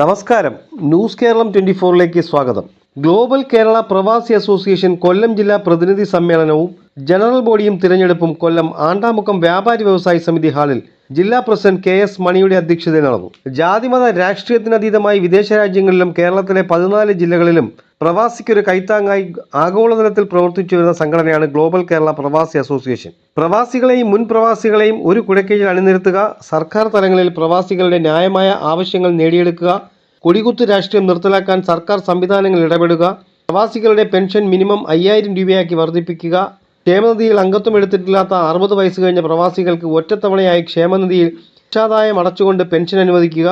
നമസ്കാരം. News Keralam twenty ഫോറിലേക്ക് സ്വാഗതം. Global Kerala പ്രവാസി അസോസിയേഷൻ കൊല്ലം ജില്ലാ പ്രതിനിധി സമ്മേളനവും ജനറൽ ബോഡിയും തിരഞ്ഞെടുപ്പും കൊല്ലം ആണ്ടാമുഖം വ്യാപാരി വ്യവസായി സമിതി ഹാളിൽ ജില്ലാ പ്രസിഡന്റ് കെ എസ് മണിയുടെ അധ്യക്ഷതയിൽ നടന്നു. ജാതിമത രാഷ്ട്രീയത്തിനതീതമായി വിദേശ രാജ്യങ്ങളിലും കേരളത്തിലെ പതിനാല് ജില്ലകളിലും പ്രവാസിക്കൊരു കൈത്താങ്ങായി ആഗോളതലത്തിൽ പ്രവർത്തിച്ചു വരുന്ന സംഘടനയാണ് ഗ്ലോബൽ കേരള പ്രവാസി അസോസിയേഷൻ. പ്രവാസികളെയും മുൻ പ്രവാസികളെയും ഒരു കുടക്കീഴിൽ അണിനിരത്തുക സർക്കാർ തലങ്ങളിൽ പ്രവാസികളുടെ ന്യായമായ ആവശ്യങ്ങൾ നേടിയെടുക്കുക കൊടികുത്ത് രാഷ്ട്രീയം നിർത്തലാക്കാൻ സർക്കാർ സംവിധാനങ്ങൾ ഇടപെടുക പ്രവാസികളുടെ പെൻഷൻ മിനിമം അയ്യായിരം രൂപയാക്കി വർദ്ധിപ്പിക്കുക ക്ഷേമനിധിയിൽ അംഗത്വം എടുത്തിട്ടില്ലാത്ത അറുപത് വയസ്സ് കഴിഞ്ഞ പ്രവാസികൾക്ക് ഒറ്റത്തവണയായി ക്ഷേമനിധിയിൽ രക്ഷാദായം അടച്ചുകൊണ്ട് പെൻഷൻ അനുവദിക്കുക.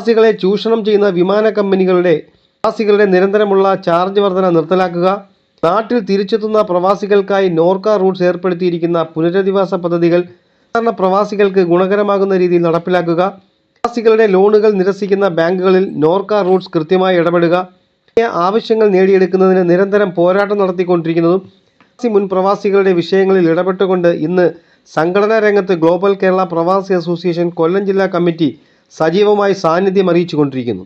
പ്രവാസികളെ ചൂഷണം ചെയ്യുന്ന വിമാന കമ്പനികളുടെ പ്രവാസികളുടെ നിരന്തരമുള്ള ചാർജ് വർധന നിർത്തലാക്കുക. നാട്ടിൽ തിരിച്ചെത്തുന്ന പ്രവാസികൾക്കായി നോർക്ക റൂട്ട്സ് ഏർപ്പെടുത്തിയിരിക്കുന്ന പുനരധിവാസ പദ്ധതികൾ സാധാരണ പ്രവാസികൾക്ക് ഗുണകരമാകുന്ന രീതിയിൽ നടപ്പിലാക്കുക. പ്രവാസികളുടെ ലോണുകൾ നിരസിക്കുന്ന ബാങ്കുകളിൽ നോർക്ക റൂട്ട്സ് കൃത്യമായി ഇടപെടുക. ആവശ്യങ്ങൾ നേടിയെടുക്കുന്നതിന് നിരന്തരം പോരാട്ടം നടത്തിക്കൊണ്ടിരിക്കുന്നതും മുൻ പ്രവാസികളുടെ വിഷയങ്ങളിൽ ഇടപെട്ടുകൊണ്ട് ഇന്ന് സംഘടനാ രംഗത്ത് ഗ്ലോബൽ കേരള പ്രവാസി അസോസിയേഷൻ കൊല്ലം ജില്ലാ കമ്മിറ്റി സജീവമായി സാന്നിധ്യം അറിയിച്ചുകൊണ്ടിരിക്കുന്നു.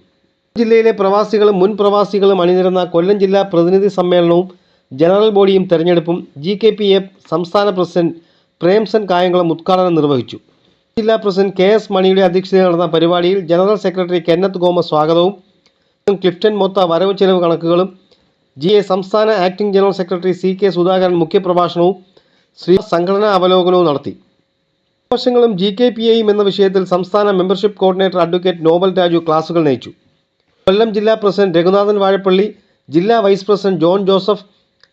ജില്ലയിലെ പ്രവാസികളും മുൻ പ്രവാസികളും അണിനിരുന്ന കൊല്ലം ജില്ലാ പ്രതിനിധി സമ്മേളനവും ജനറൽ ബോഡിയും തെരഞ്ഞെടുപ്പും ജി കെ പി എഫ് സംസ്ഥാന പ്രസിഡന്റ് പ്രേംസൻ കായംകുളം ഉദ്ഘാടനം നിർവഹിച്ചു. ജില്ലാ പ്രസിഡന്റ് കെ എസ് മണിയുടെ അധ്യക്ഷതയിൽ നടന്ന പരിപാടിയിൽ ജനറൽ സെക്രട്ടറി കെന്നത്ത് ഗോമസ് സ്വാഗതവും ക്ലിഫ്റ്റൻ മൊത്ത വരവ് ചെലവ് കണക്കുകളും ജി എ സംസ്ഥാന acting general secretary C K Sudhakaran മുഖ്യപ്രഭാഷണവും Shri സംഘടനാ അവലോകനവും നടത്തി. വർഷങ്ങളും ജി കെ പി എയും എന്ന വിഷയത്തിൽ സംസ്ഥാന membership coordinator advocate Nobel Raju ക്ലാസുകൾ നയിച്ചു. കൊല്ലം ജില്ലാ പ്രസിഡന്റ് രഘുനാഥൻ വാഴപ്പള്ളി ജില്ലാ വൈസ് പ്രസിഡന്റ് ജോൺ ജോസഫ്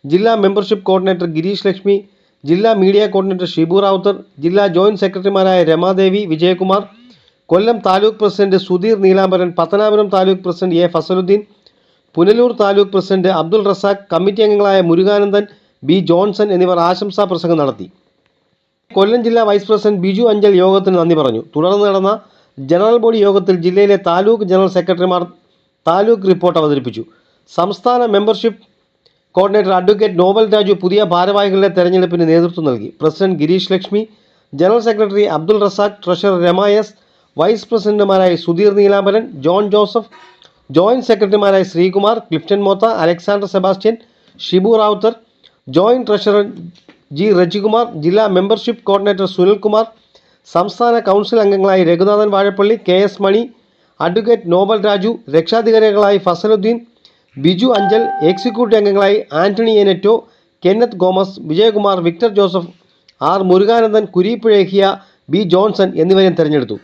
ജില്ലാ മെമ്പർഷിപ്പ് കോർഡിനേറ്റർ ഗിരീഷ് ലക്ഷ്മി ജില്ലാ മീഡിയ കോർഡിനേറ്റർ ഷിബു റാവുത്തർ ജില്ലാ ജോയിന്റ് സെക്രട്ടറിമാരായ Ramadevi Vijayakumar Kollam taluk president Sudheer Neelambaran Pathanapuram taluk president A Fasaluddin Punalur taluk president Abdul Razak committee അംഗങ്ങളായ Murukanandan B Johnson എന്നിവർ ആശംസാ പ്രസംഗം നടത്തി. കൊല്ലം ജില്ലാ വൈസ് പ്രസിഡന്റ് ബിജു അഞ്ചൽ യോഗത്തിന് നന്ദി പറഞ്ഞു. തുടർന്ന് നടന്ന ജനറൽ ബോഡി യോഗത്തിൽ ജില്ലയിലെ താലൂക്ക് ജനറൽ സെക്രട്ടറിമാർ താലൂക്ക് റിപ്പോർട്ട് അവതരിപ്പിച്ചു. സംസ്ഥാന membership coordinator advocate Nobel Raju പുതിയ ഭാരവാഹികളുടെ തെരഞ്ഞെടുപ്പിന് നേതൃത്വം നൽകി. President Girish Lakshmi general secretary Abdul Razak treasurer രമായസ് vice പ്രസിഡന്റുമാരായ Sudheer Neelambaran John Joseph joint സെക്രട്ടറിമാരായ Sreekumar Clifton Motha Alexander Sebastian Shibu Ravuthar joint treasurer G Rejikumar ജില്ലാ മെമ്പർഷിപ്പ് കോർഡിനേറ്റർ സുനിൽകുമാർ സംസ്ഥാന council അംഗങ്ങളായി Raghunathan Vazhappally K S Mani advocate Nobel Raju രക്ഷാധികാരികളായി Fazaluddin Biju Anchal executive അംഗങ്ങളായി Antony എനറ്റോ Kenneth Gomez Vijayakumar Victor Joseph R Murukanandan കുരീപ്പുഴേഹിയ B Johnson എന്നിവരെ തെരഞ്ഞെടുത്തു.